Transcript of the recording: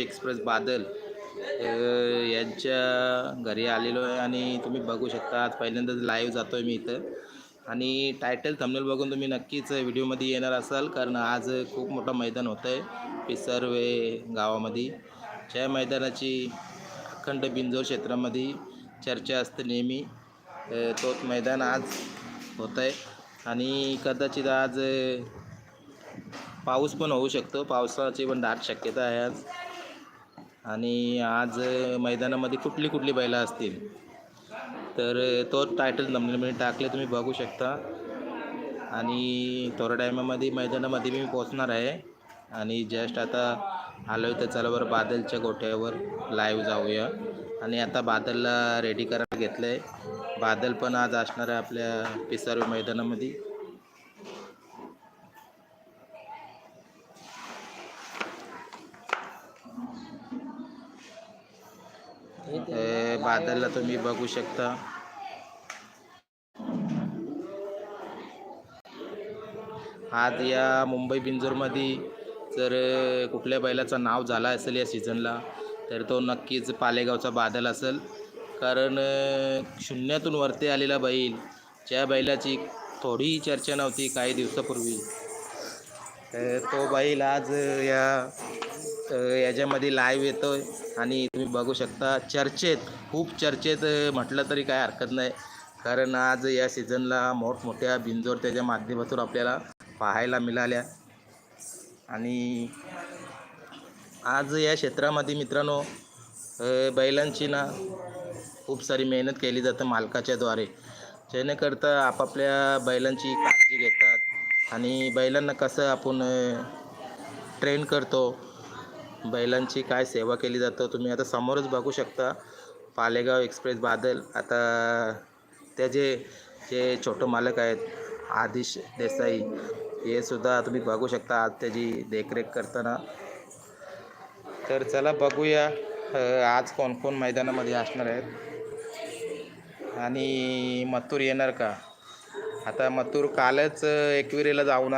Express Badal यांच्या घरी आलेलो आहे आणि तुम्ही बघू शकता आज पहिल्यांदाच लाईव्ह जातो आहे मी इथं. आणि टायटल थंबनेल बघून तुम्ही नक्कीच व्हिडिओमध्ये येणार असाल कारण आज खूप मोठं मैदान होतं आहे पिसर्वे गावामध्ये. ज्या मैदानाची अखंड बिंजोर क्षेत्रामध्ये चर्चा असते नेहमी तोच मैदान आज होत आहे आणि कदाचित आज पाऊस पण होऊ शकतो. पावसाची पण दाट शक्यता आहे आज. आणि आज मैदानामध्ये कुठली कुठली बैलं असतील? तर तो टायटल नंबरमध्ये टाकले तुम्ही बघू शकता. आणि थोड्या टायमामध्ये मैदानामध्ये मी पोचणार आहे. आणि जस्ट आता आलो तर चला बरं बादलच्या गोठ्यावर लाईव्ह जाऊया. आणि आता बादलला रेडी करायला घेतलं आहे बादल पण आज असणार आहे आपल्या पिसारो मैदानामध्ये. बादलला तुम्ही बघू शकता. आज या मुंबई बिंजोरमध्ये जर कुठल्या बैलाचं नाव झाला असेल या सीझनला तर तो नक्कीच पालेगावचा बादल असेल. कारण शून्यातून वरती आलेला बैल ज्या बैलाची थोडी चर्चा नव्हती काही दिवसापूर्वी तर तो बैल आज या याच्यामध्ये लाईव्ह येतो आणि तुम्ही बघू शकता चर्चेत खूप चर्चेत म्हटलं तरी काय हरकत नाही. कारण आज या सीझनला मोठमोठ्या बिंजोर त्याच्या माध्यमातून आपल्याला पाहायला मिळाल्या. आणि आज या क्षेत्रामध्ये मित्रांनो बैलांची ना खूप सारी मेहनत केली जाते मालकाच्याद्वारे जेणेकरता आपापल्या बैलांची काळजी घेतात. आणि बैलांना कसं आपण ट्रेन करतो बैलांची काय सेवा केली जातं तुम्ही आता समोरच बघू शकता. पालेगाव एक्सप्रेस बादल आता त्याचे जे छोटं मालक आहेत आदिश देसाई हे सुद्धा तुम्ही बघू शकता आज त्याची देखरेख करताना. तर चला बघूया आज कोण कोण मैदानामध्ये असणार आहेत. आणि मथूर येणार का? आता मथूर कालच एकविरेला जाऊन